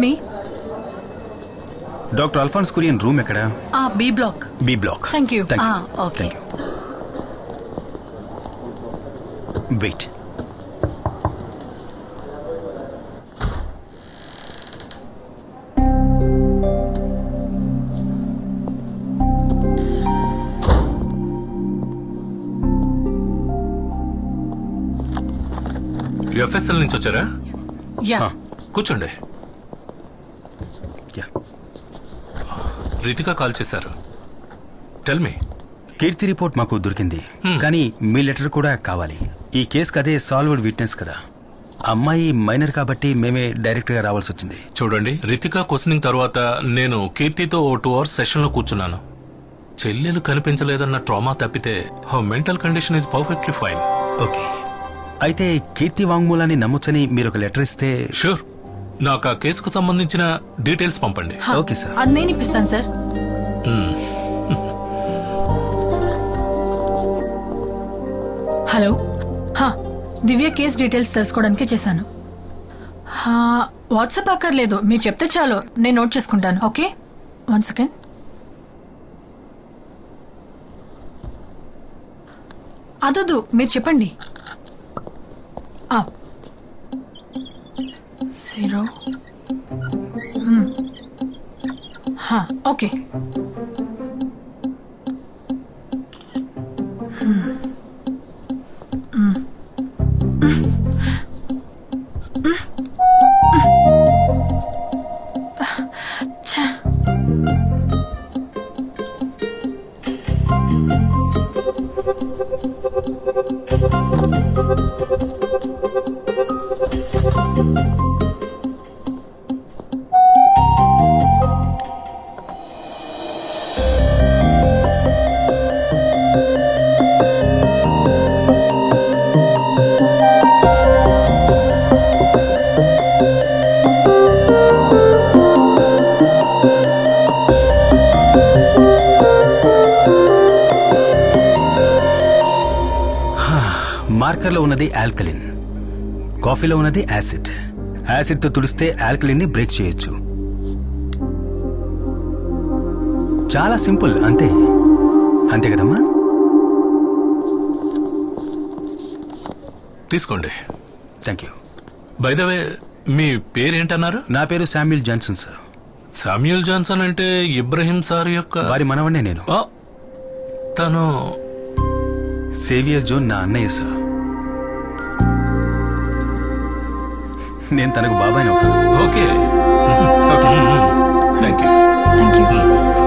మీ doctor Alphonse Kurian room ఎక్కడ? ఆ B block B block Thank you. ఆ, ఓకే వెయిట్ ఎఫ్ఎస్ఎల్ నుంచి వచ్చారా? Yeah Ah. కూర్చోండి. రితిక కాల్ చేశారు. టెల్ మీ కీర్తి రిపోర్ట్ మాకు దొరికింది. కానీ మీ లెటర్ కూడా కావాలి. ఈ కేసుకి అదే సాల్వ్డ్ విట్నెస్ కదా. అమ్మాయి మైనర్ కాబట్టి మేమే డైరెక్ట్గా రావాల్సి వచ్చింది. చూడండి రితిక క్వశ్చనింగ్ తర్వాత నేను కీర్తితో ఓ టూ అవర్స్ సెషన్లో కూర్చున్నాను. చెల్లెలు కనిపించలేదన్న ట్రామా తప్పితే mental condition is perfectly fine okay. అయితే కీర్తి వాంగ్మూలాన్ని నమ్మొచ్చని మీరు ఒక లెటర్ ఇస్తే షూర్ నాకు ఆ కేసుకు సంబంధించిన డీటెయిల్స్ పంపండి. Okay sir. అది నేను ఇప్పిస్తాను సార్. హలో. హా దివ్య కేస్ డీటెయిల్స్ తెలుసుకోవడానికి చేశాను. హా, వాట్సాప్ అక్కర్లేదు. మీరు చెప్తే చాలు. నేను నోట్ చేసుకుంటాను ఓకే? వన్ సెకండ్ అదొద్దు మీరు చెప్పండి. Zero okay. మార్కర్లో ఉన్నది ఆల్కలిన్. కాఫీలో ఉన్నది యాసిడ్. యాసిడ్తో తుడిస్తే ఆల్కలిన్ని బ్రేక్ చేయొచ్చు. చాలా సింపుల్ అంతే. అంతే కదమ్మా? తీసుకోండి. Thank you. By the way మీ పేరేంటన్నారు? నా పేరు Samuel Johnson sir. Samuel Johnson అంటే ఇబ్రహీం సార్ యొక్క వారి మనవన్నే నేను. తను సేవియర్ జోన్ నా అన్నయ్య సార్. నేను తనకు బాబాయ్ అవుతాను. Okay. Okay. Thank you thank you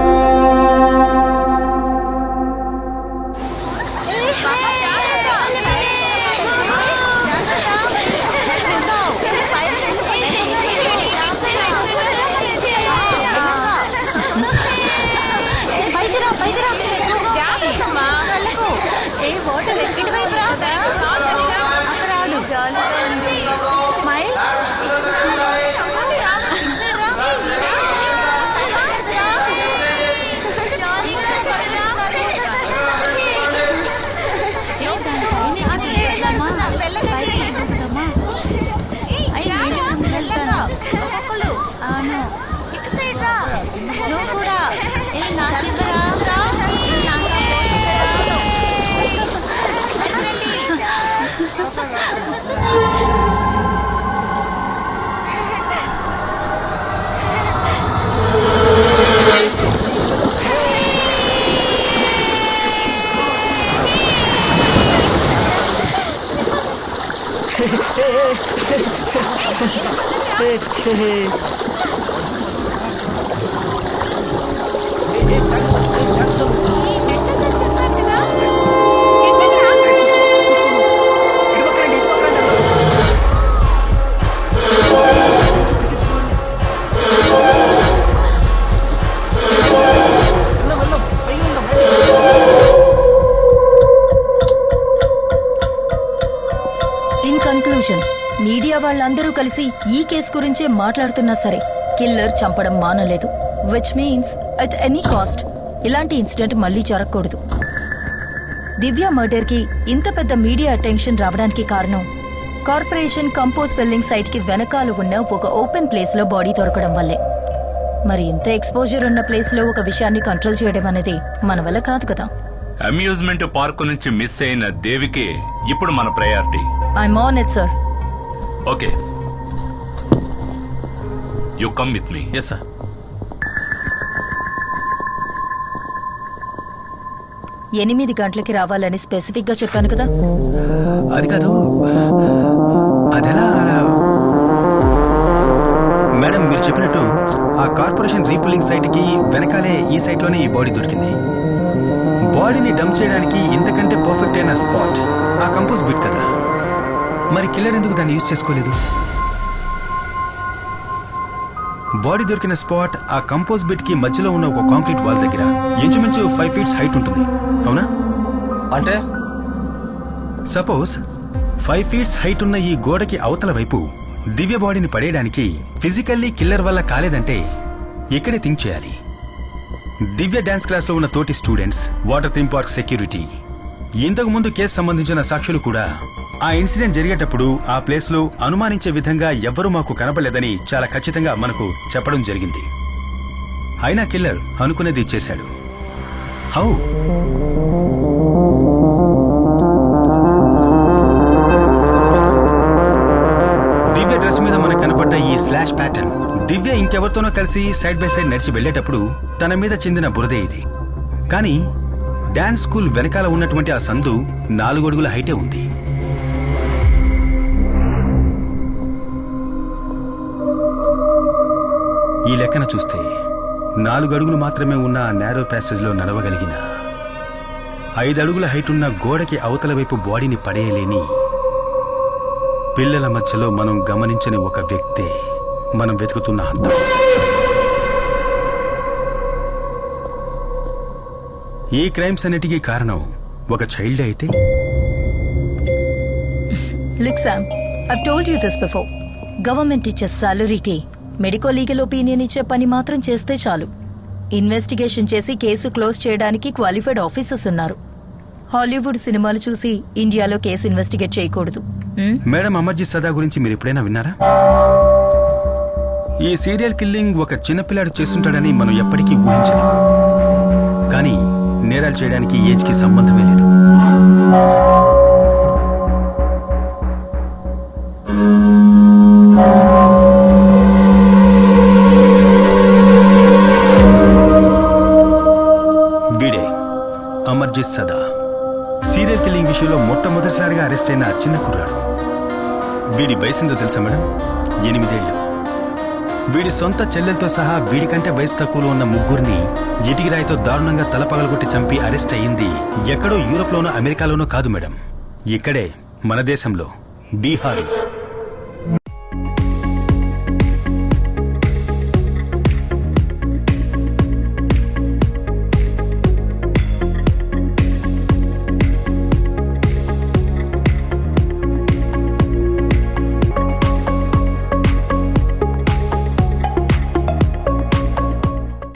헤헤헤헤. Media వాళ్ళందరూ కలిసి ఈ కేసు గురించే మాట్లాడుతున్నా సరే కిల్లర్ చంపడం మానలేదు. Which means at any cost ఇలాంటి ఇన్సిడెంట్ మళ్ళీ జరగకూడదు. దివ్య మర్డర్కి ఇంత పెద్ద మీడియా అటెన్షన్ రావడానికి కారణం కార్పొరేషన్ కంపోజ్ ఫిల్లింగ్ సైట్కి వెనకాల ఉన్న ఒక ఓపెన్ ప్లేస్లో బాడీ దొరకడం వల్లే. మరి ఇంత ఎక్స్పోజర్ ఉన్న ప్లేస్లో ఒక విషయాన్ని కంట్రోల్ చేయడం అనేది మన వల్ల కాదు కదా. అమ్యూజ్మెంట్ పార్క్ నుంచి మిస్ అయిన దేవికి ఇప్పుడు మన priority I'm on it sir okay you come with me yes sir ఎనిమిది గంటలకి రావాలని స్పెసిఫిక్గా చెప్పాను కదా. అది కాదు. అదెలా? మేడం మీరు చెప్పినట్టు ఆ కార్పొరేషన్ రీపులింగ్ సైట్కి వెనకాలే ఈ సైట్లోనే ఈ బాడీ దొరికింది. బాడీని డంప్ చేయడానికి ఇంతకంటే పర్ఫెక్ట్ అయిన స్పాట్ ఆ కంపోజ్ బిట్ కదా. మరి కిల్లర్ ఎందుకు దాన్ని యూజ్ చేసుకోలేదు? బాడీ దొరికిన స్పాట్ ఆ కంపోజ్ బిట్కి మధ్యలో ఉన్న ఒక కాంక్రీట్ వాల్ దగ్గర ఇంచుమించు ఫైవ్ ఫీట్స్ హైట్ ఉంటుంది. అవునా? అంటే? సపోజ్ ఫైవ్ ఫీట్స్ హైట్ ఉన్న ఈ గోడకి అవతల వైపు దివ్య బాడీని పడేయడానికి ఫిజికల్లీ కిల్లర్ వల్ల కాలేదంటే ఇక్కడే థింక్ చేయాలి. దివ్య డాన్స్ క్లాస్లో ఉన్న తోటి students water theme park security ఇంతకు ముందు కేసు సంబంధించిన సాక్షులు కూడా ఆ ఇన్సిడెంట్ జరిగేటప్పుడు ఆ ప్లేస్లో అనుమానించే విధంగా ఎవ్వరూ మాకు కనపడలేదని చాలా ఖచ్చితంగా మనకు చెప్పడం జరిగింది. అయినా కిల్లర్ అనుకునేది చేశాడు. హౌ? దివ్య డ్రెస్ మీద మనకు కనపడ్డ ఈ స్లాష్ ప్యాటర్న్ దివ్య ఇంకెవరితోనో కలిసి సైడ్ బై సైడ్ నడిచి వెళ్ళేటప్పుడు తన మీద చెందిన బురదే ఇది. కానీ డాన్స్ స్కూల్ వెనకాల ఉన్నటువంటి ఆ సందు నాలుగు అడుగుల హైటే ఉంది. ఈ లెక్కన చూస్తే నాలుగు అడుగులు మాత్రమే ఉన్న ఆ నేరో ప్యాసేజ్లో నడవగలిగిన ఐదు అడుగుల హైట్ ఉన్న గోడకి అవతల వైపు బాడీని పడేయలేని పిల్లల మధ్యలో మనం గమనించని ఒక వ్యక్తే మనం వెతుకుతున్న హంతం ఈ క్రైమ్స్ అన్నిటికీ కారణం ఒక చైల్డ్ అయితే? Look Sam I told you this before government ఇచ్చే సాలరీకి మెడికో లీగల్ ఒపీనియన్ ఇచ్చే పని మాత్రం చేస్తే చాలు. ఇన్వెస్టిగేషన్ చేసి కేసు క్లోజ్ చేయడానికి క్వాలిఫైడ్ ఆఫీసర్స్ ఉన్నారు. హాలీవుడ్ సినిమాలు చూసి ఇండియాలో కేసు ఇన్వెస్టిగేట్ చేయకూడదు. హ్మ్? మేడం అమర్జీత్ సదా గురించి మీరు ఎప్పుడైనా విన్నారా? ఈ సీరియల్ కిల్లింగ్ ఒక చిన్నపిల్లాడు చేస్తుంటాడని మనం ఎప్పటికీ ఊహించలేం. కానీ నేరాలు చేయడానికి ఏజ్కి సంబంధమే లేదు. వీడే అమర్జిత్ సదా. సీరియల్ కిల్లింగ్ విషయంలో మొట్టమొదటిసారిగా అరెస్ట్ అయిన చిన్న కుర్రాడు. వీడి వయసుందో తెలుసా మేడం? ఎనిమిదేళ్ళు. వీడి సొంత చెల్లెలతో సహా వీడికంటే వయసు తక్కువలో ఉన్న ముగ్గురిని ఇటికిరాయితో దారుణంగా తల పగలగొట్టి చంపి అరెస్ట్ అయ్యింది ఎక్కడో యూరోప్లోనో అమెరికాలోనో కాదు మేడం. ఇక్కడే మన దేశంలో బీహార్లో.